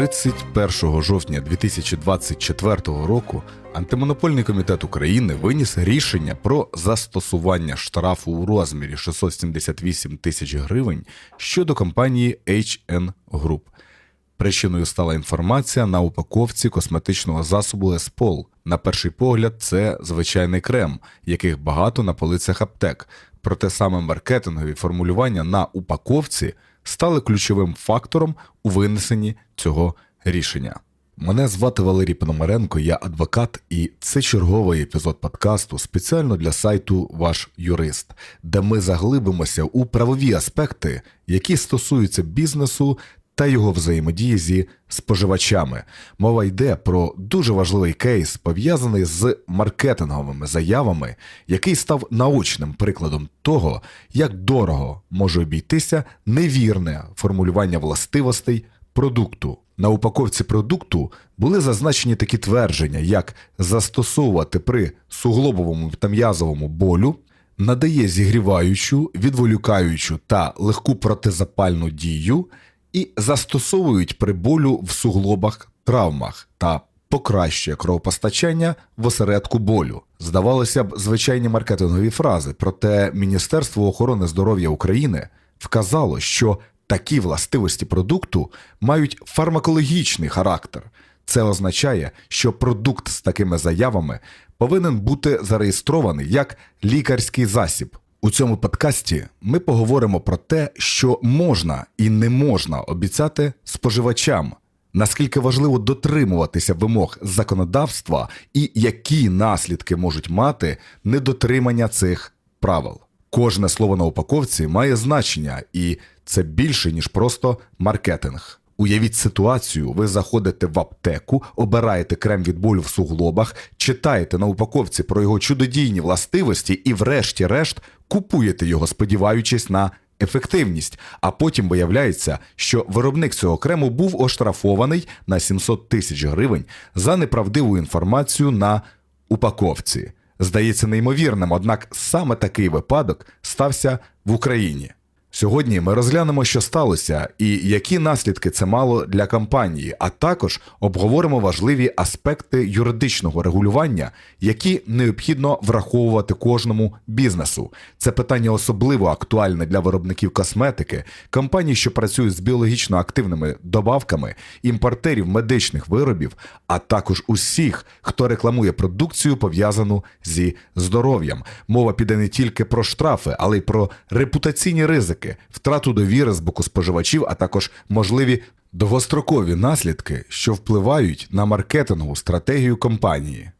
31 жовтня 2024 року Антимонопольний комітет України виніс рішення про застосування штрафу у розмірі 678 тисяч гривень щодо компанії HN Group. Причиною стала інформація на упаковці косметичного засобу Еспол. На перший погляд, це звичайний крем, яких багато на полицях аптек. Проте саме маркетингові формулювання на упаковці стали ключовим фактором у винесенні цього рішення. Мене звати Валерій Пономаренко, я адвокат, і це черговий епізод подкасту спеціально для сайту Ваш юрист, де ми заглибимося у правові аспекти, які стосуються бізнесу та його взаємодії зі споживачами. Мова йде про дуже важливий кейс, пов'язаний з маркетинговими заявами, який став наочним прикладом того, як дорого може обійтися невірне формулювання властивостей продукту. На упаковці продукту були зазначені такі твердження, як застосовувати при суглобовому та м'язовому болю, надає зігріваючу, відволікаючу та легку протизапальну дію і застосовують при болю в суглобах травмах та покращує кровопостачання в осередку болю. Здавалося б, звичайні маркетингові фрази, проте Міністерство охорони здоров'я України вказало, що такі властивості продукту мають фармакологічний характер. Це означає, що продукт з такими заявами повинен бути зареєстрований як лікарський засіб. У цьому подкасті ми поговоримо про те, що можна і не можна обіцяти споживачам, наскільки важливо дотримуватися вимог законодавства і які наслідки можуть мати недотримання цих правил. Кожне слово на упаковці має значення, і це більше ніж просто маркетинг. Уявіть ситуацію, ви заходите в аптеку, обираєте крем від болю в суглобах, читаєте на упаковці про його чудодійні властивості і, врешті-решт, купуєте його, сподіваючись на ефективність. А потім виявляється, що виробник цього крему був оштрафований на 700 тисяч гривень за неправдиву інформацію на упаковці. Здається неймовірним, однак саме такий випадок стався в Україні. Сьогодні ми розглянемо, що сталося і які наслідки це мало для компанії, а також обговоримо важливі аспекти юридичного регулювання, які необхідно враховувати кожному бізнесу. Це питання особливо актуальне для виробників косметики, компаній, що працюють з біологічно активними добавками, імпортерів медичних виробів, а також усіх, хто рекламує продукцію, пов'язану зі здоров'ям. Мова піде не тільки про штрафи, але й про репутаційні ризики втрату довіри з боку споживачів, а також можливі довгострокові наслідки, що впливають на маркетингову стратегію компанії.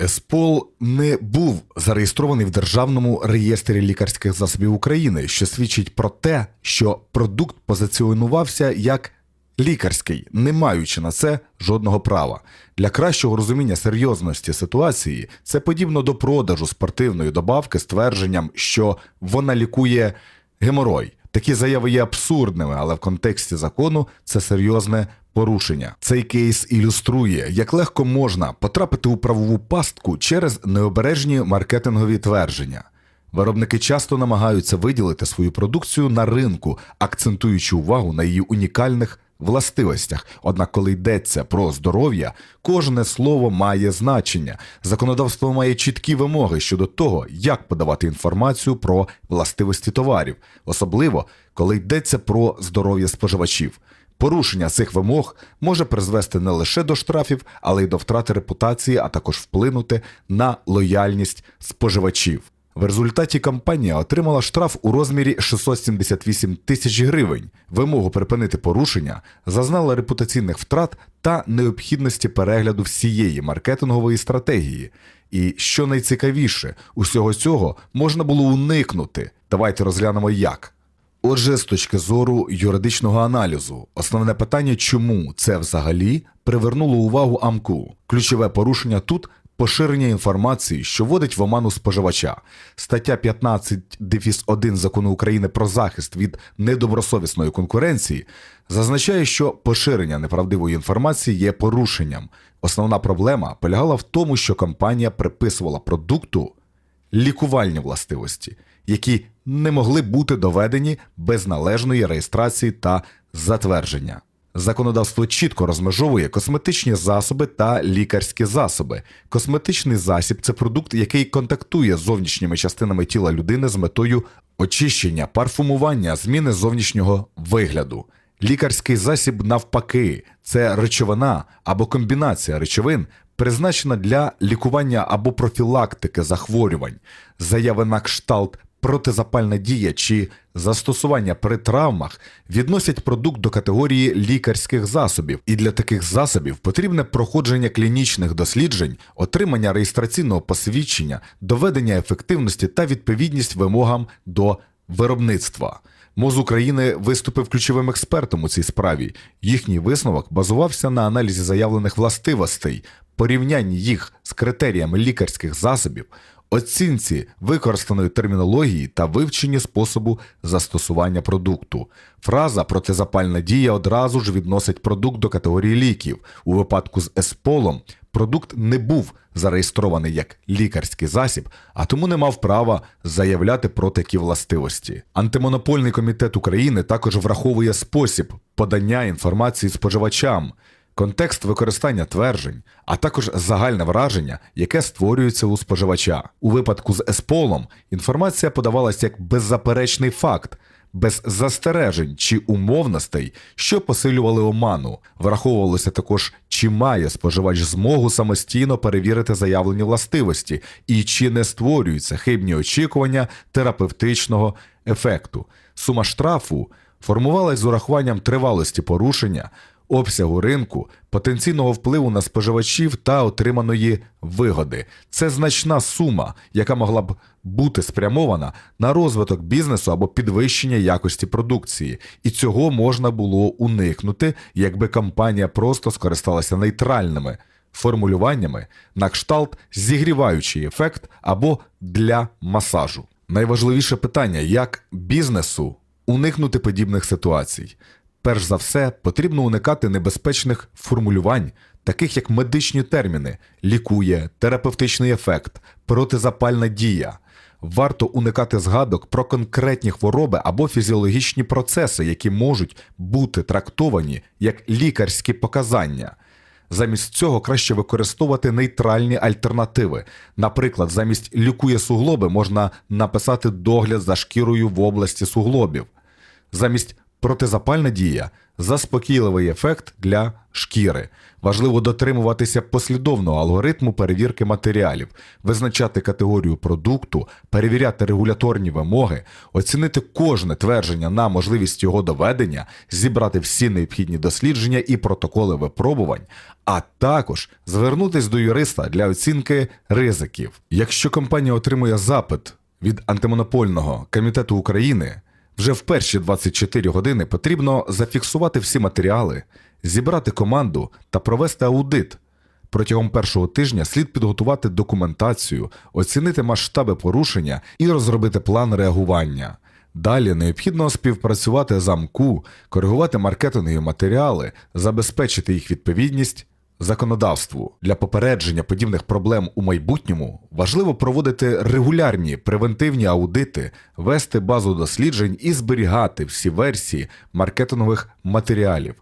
Еспол не був зареєстрований в Державному реєстрі лікарських засобів України, що свідчить про те, що продукт позиціонувався як лікарський, не маючи на це жодного права. Для кращого розуміння серйозності ситуації це подібно до продажу спортивної добавки з твердженням, що вона лікує геморой. Такі заяви є абсурдними, але в контексті закону це серйозне порушення. Цей кейс ілюструє, як легко можна потрапити у правову пастку через необережні маркетингові твердження. Виробники часто намагаються виділити свою продукцію на ринку, акцентуючи увагу на її унікальних властивостях. Однак, коли йдеться про здоров'я, кожне слово має значення. Законодавство має чіткі вимоги щодо того, як подавати інформацію про властивості товарів, особливо коли йдеться про здоров'я споживачів. Порушення цих вимог може призвести не лише до штрафів, але й до втрати репутації, а також вплинути на лояльність споживачів. В результаті компанія отримала штраф у розмірі 678 тисяч гривень. Вимогу припинити порушення зазнала репутаційних втрат та необхідності перегляду всієї маркетингової стратегії. І що найцікавіше, усього цього можна було уникнути. Давайте розглянемо як. Отже, з точки зору юридичного аналізу, основне питання, чому це взагалі привернуло увагу АМКУ. Ключове порушення тут поширення інформації, що вводить в оману споживача. Стаття 15 дефіс 1 закону України про захист від недобросовісної конкуренції зазначає, що поширення неправдивої інформації є порушенням. Основна проблема полягала в тому, що компанія приписувала продукту лікувальні властивості, які не могли бути доведені без належної реєстрації та затвердження. Законодавство чітко розмежовує косметичні засоби та лікарські засоби. Косметичний засіб це продукт, який контактує з зовнішніми частинами тіла людини з метою очищення, парфумування, зміни зовнішнього вигляду. Лікарський засіб, навпаки, це речовина або комбінація речовин, призначена для лікування або профілактики захворювань, заяви на кшталт протизапальна дія чи застосування при травмах відносять продукт до категорії лікарських засобів, і для таких засобів потрібне проходження клінічних досліджень, отримання реєстраційного посвідчення, доведення ефективності та відповідність вимогам до виробництва. МОЗ України виступив ключовим експертом у цій справі. Їхній висновок базувався на аналізі заявлених властивостей, порівнянні їх з критеріями лікарських засобів, оцінці використаної термінології та вивченні способу застосування продукту. Фраза протизапальна дія одразу ж відносить продукт до категорії ліків. У випадку з есполом продукт не був зареєстрований як лікарський засіб, а тому не мав права заявляти про такі властивості. Антимонопольний комітет України також враховує спосіб подання інформації споживачам. Контекст використання тверджень, а також загальне враження, яке створюється у споживача. У випадку з есполом інформація подавалася як беззаперечний факт, без застережень чи умовностей, що посилювали оману. Враховувалося також, чи має споживач змогу самостійно перевірити заявлені властивості і чи не створюються хибні очікування терапевтичного ефекту. Сума штрафу формувалась з урахуванням тривалості порушення обсягу ринку, потенційного впливу на споживачів та отриманої вигоди. Це значна сума, яка могла б бути спрямована на розвиток бізнесу або підвищення якості продукції, і цього можна було уникнути, якби компанія просто скористалася нейтральними формулюваннями на кшталт зігріваючий ефект або для масажу. Найважливіше питання, як бізнесу уникнути подібних ситуацій. Перш за все, потрібно уникати небезпечних формулювань, таких як медичні терміни, лікує, терапевтичний ефект, протизапальна дія. Варто уникати згадок про конкретні хвороби або фізіологічні процеси, які можуть бути трактовані як лікарські показання. Замість цього краще використовувати нейтральні альтернативи. Наприклад, замість лікує суглоби можна написати догляд за шкірою в області суглобів. Замість протизапальна дія заспокійливий ефект для шкіри. Важливо дотримуватися послідовного алгоритму перевірки матеріалів, визначати категорію продукту, перевіряти регуляторні вимоги, оцінити кожне твердження на можливість його доведення, зібрати всі необхідні дослідження і протоколи випробувань, а також звернутись до юриста для оцінки ризиків. Якщо компанія отримує запит від антимонопольного комітету України. Вже в перші 24 години потрібно зафіксувати всі матеріали, зібрати команду та провести аудит. Протягом першого тижня слід підготувати документацію, оцінити масштаби порушення і розробити план реагування. Далі необхідно співпрацювати з АМКУ, коригувати маркетингові матеріали, забезпечити їх відповідність законодавству для попередження подібних проблем у майбутньому важливо проводити регулярні превентивні аудити, вести базу досліджень і зберігати всі версії маркетингових матеріалів.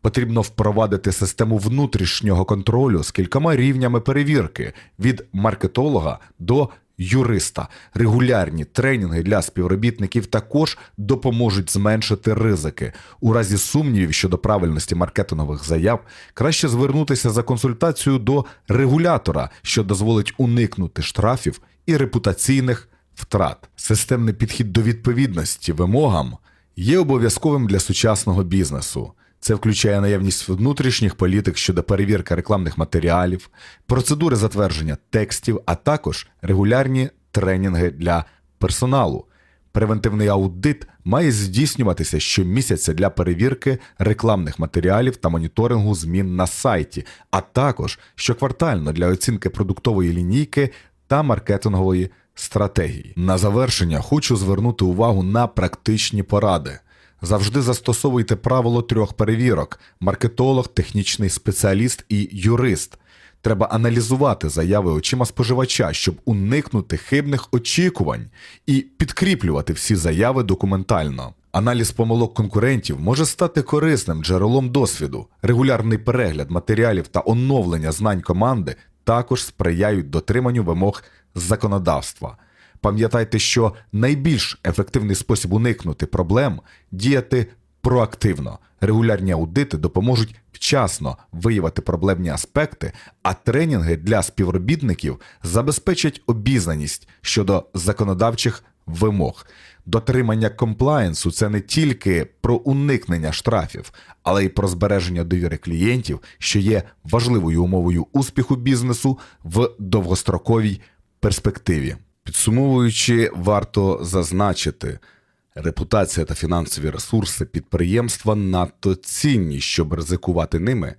Потрібно впровадити систему внутрішнього контролю з кількома рівнями перевірки від маркетолога до юриста. Регулярні тренінги для співробітників також допоможуть зменшити ризики. У разі сумнівів щодо правильності маркетингових заяв краще звернутися за консультацією до регулятора, що дозволить уникнути штрафів і репутаційних втрат. Системний підхід до відповідності вимогам є обов'язковим для сучасного бізнесу. Це включає наявність внутрішніх політик щодо перевірки рекламних матеріалів, процедури затвердження текстів, а також регулярні тренінги для персоналу. Превентивний аудит має здійснюватися щомісяця для перевірки рекламних матеріалів та моніторингу змін на сайті, а також щоквартально для оцінки продуктової лінійки та маркетингової стратегії. На завершення хочу звернути увагу на практичні поради. Завжди застосовуйте правило трьох перевірок: маркетолог, технічний спеціаліст і юрист. Треба аналізувати заяви очима споживача, щоб уникнути хибних очікувань і підкріплювати всі заяви документально. Аналіз помилок конкурентів може стати корисним джерелом досвіду. Регулярний перегляд матеріалів та оновлення знань команди також сприяють дотриманню вимог законодавства. Пам'ятайте, що найбільш ефективний спосіб уникнути проблем діяти проактивно. Регулярні аудити допоможуть вчасно виявити проблемні аспекти, а тренінги для співробітників забезпечать обізнаність щодо законодавчих вимог. Дотримання комплаєнсу це не тільки про уникнення штрафів, але й про збереження довіри клієнтів, що є важливою умовою успіху бізнесу в довгостроковій перспективі. Підсумовуючи, варто зазначити, репутація та фінансові ресурси підприємства надто цінні, щоб ризикувати ними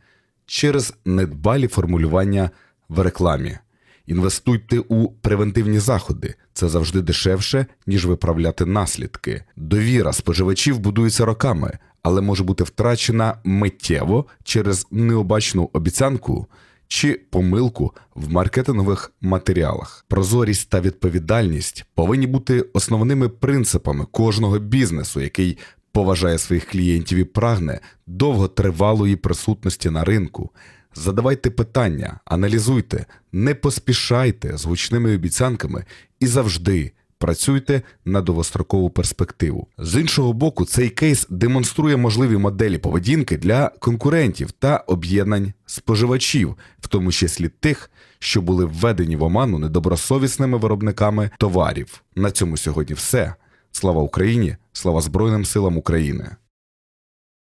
через недбалі формулювання в рекламі. Інвестуйте у превентивні заходи. Це завжди дешевше, ніж виправляти наслідки. Довіра споживачів будується роками, але може бути втрачена миттєво через необачну обіцянку чи помилку в маркетингових матеріалах. Прозорість та відповідальність повинні бути основними принципами кожного бізнесу, який поважає своїх клієнтів і прагне довготривалої присутності на ринку. Задавайте питання, аналізуйте, не поспішайте з гучними обіцянками і завжди працюйте на довгострокову перспективу. З іншого боку, цей кейс демонструє можливі моделі поведінки для конкурентів та об'єднань споживачів, в тому числі тих, що були введені в оману недобросовісними виробниками товарів. На цьому сьогодні все. Слава Україні! Слава Збройним силам України!